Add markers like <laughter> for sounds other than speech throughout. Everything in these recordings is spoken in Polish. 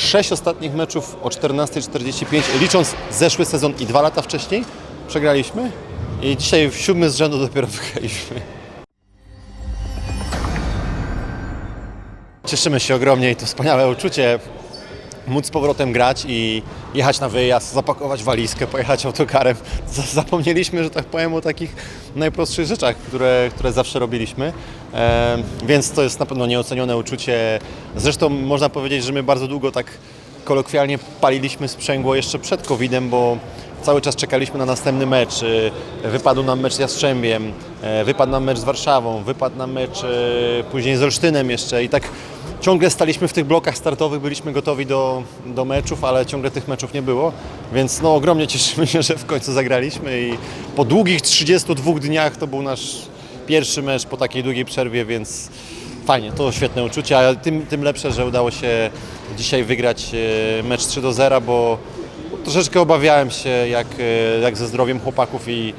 Sześć ostatnich meczów o 14.45, licząc zeszły sezon i dwa lata wcześniej, przegraliśmy. I dzisiaj w siódmy z rzędu dopiero wygraliśmy. Cieszymy się ogromnie i to wspaniałe uczucie móc z powrotem grać i jechać na wyjazd, zapakować walizkę, pojechać autokarem. <laughs> Zapomnieliśmy, że tak powiem, o takich najprostszych rzeczach, które, które zawsze robiliśmy. E, więc to jest na pewno nieocenione uczucie. Zresztą można powiedzieć, że my bardzo długo tak kolokwialnie paliliśmy sprzęgło jeszcze przed COVID-em, bo cały czas czekaliśmy na następny mecz. E, Wypadł nam mecz z Jastrzębiem, e, wypadł nam mecz z Warszawą, wypadł nam mecz e, później z Olsztynem jeszcze i tak ciągle staliśmy w tych blokach startowych, byliśmy gotowi do, do meczów, ale ciągle tych meczów nie było, więc no ogromnie cieszymy się, że w końcu zagraliśmy i po długich 32 dniach to był nasz pierwszy mecz po takiej długiej przerwie, więc fajnie, to świetne uczucie, ale tym, tym lepsze, że udało się dzisiaj wygrać mecz 3 do 0, bo troszeczkę obawiałem się jak, e, jak ze zdrowiem chłopaków i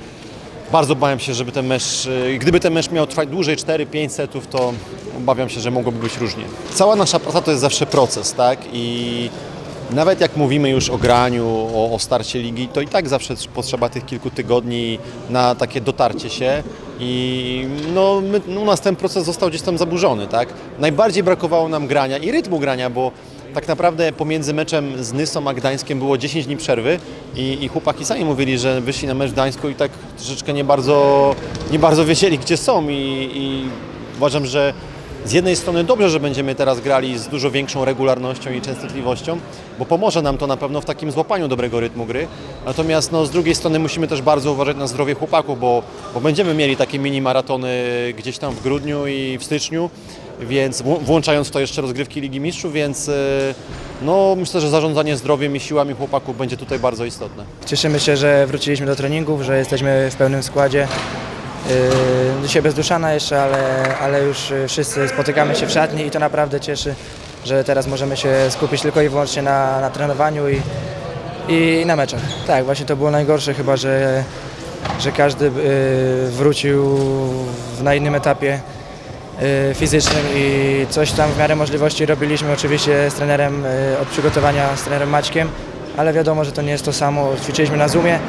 bardzo bałem się, żeby ten mecz, y, gdyby ten mecz miał trwać dłużej 4-5 setów, to obawiam się, że mogłoby być różnie. Cała nasza praca to jest zawsze proces, tak? I nawet jak mówimy już o graniu, o, o starcie ligi, to i tak zawsze potrzeba tych kilku tygodni na takie dotarcie się i no, my, u nas ten proces został gdzieś tam zaburzony, tak? Najbardziej brakowało nam grania i rytmu grania, bo tak naprawdę pomiędzy meczem z Nysą a Gdańskiem było 10 dni przerwy i, i chłopaki sami mówili, że wyszli na mecz w Gdańsku i tak troszeczkę nie bardzo, nie bardzo wiedzieli, gdzie są i, i uważam, że z jednej strony dobrze, że będziemy teraz grali z dużo większą regularnością i częstotliwością, bo pomoże nam to na pewno w takim złapaniu dobrego rytmu gry. Natomiast no, z drugiej strony musimy też bardzo uważać na zdrowie chłopaków, bo, bo będziemy mieli takie mini maratony gdzieś tam w grudniu i w styczniu, więc wł- włączając w to jeszcze rozgrywki Ligi Mistrzów, więc y, no, myślę, że zarządzanie zdrowiem i siłami chłopaków będzie tutaj bardzo istotne. Cieszymy się, że wróciliśmy do treningów, że jesteśmy w pełnym składzie. Yy, Dzisiaj bez Duszana jeszcze, ale, ale już yy, wszyscy spotykamy się w szatni i to naprawdę cieszy, że teraz możemy się skupić tylko i wyłącznie na, na trenowaniu i, i na meczach. Tak, właśnie to było najgorsze chyba, że, że każdy yy, wrócił na innym etapie yy, fizycznym i coś tam w miarę możliwości robiliśmy oczywiście z trenerem yy, od przygotowania, z trenerem Maćkiem, ale wiadomo, że to nie jest to samo. Ćwiczyliśmy na Zoomie,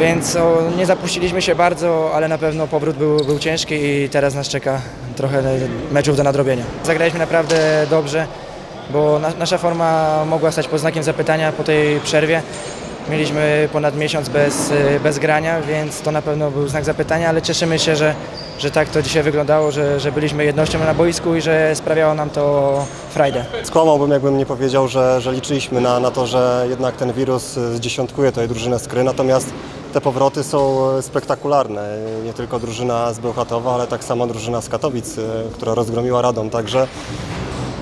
więc o, nie zapuściliśmy się bardzo, ale na pewno powrót był, był ciężki i teraz nas czeka trochę meczów do nadrobienia. Zagraliśmy naprawdę dobrze, bo na, nasza forma mogła stać pod znakiem zapytania po tej przerwie. Mieliśmy ponad miesiąc bez, bez grania, więc to na pewno był znak zapytania, ale cieszymy się, że, że tak to dzisiaj wyglądało, że, że byliśmy jednością na boisku i że sprawiało nam to frajdę. Skłamałbym, jakbym nie powiedział, że, że liczyliśmy na, na to, że jednak ten wirus zdziesiątkuje tutaj drużynę Skry, natomiast te powroty są spektakularne. Nie tylko drużyna z Bełchatowa, ale tak samo drużyna z Katowic, y, która rozgromiła Radom, także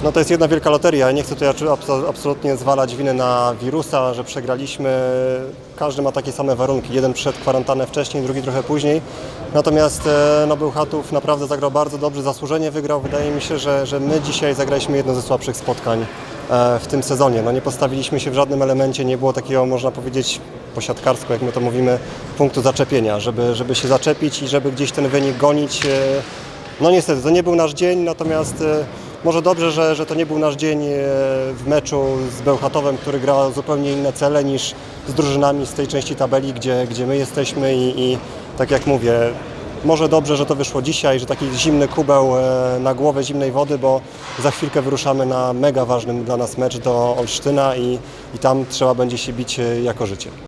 no to jest jedna wielka loteria. Nie chcę tutaj abso- absolutnie zwalać winy na wirusa, że przegraliśmy. Każdy ma takie same warunki. Jeden przed kwarantannę wcześniej, drugi trochę później. Natomiast e, no, Bełchatów naprawdę zagrał bardzo dobrze, zasłużenie wygrał. Wydaje mi się, że, że my dzisiaj zagraliśmy jedno ze słabszych spotkań e, w tym sezonie. No, nie postawiliśmy się w żadnym elemencie, nie było takiego, można powiedzieć, posiadkarsko, jak my to mówimy, punktu zaczepienia, żeby, żeby się zaczepić i żeby gdzieś ten wynik gonić. e, no niestety, to nie był nasz dzień, natomiast e, może dobrze, że, że to nie był nasz dzień e, w meczu z Bełchatowem, który gra zupełnie inne cele niż z drużynami z tej części tabeli, gdzie, gdzie my jesteśmy i, i tak jak mówię, może dobrze, że to wyszło dzisiaj, że taki zimny kubeł na głowę zimnej wody, bo za chwilkę wyruszamy na mega ważny dla nas mecz do Olsztyna i, i tam trzeba będzie się bić jako życie.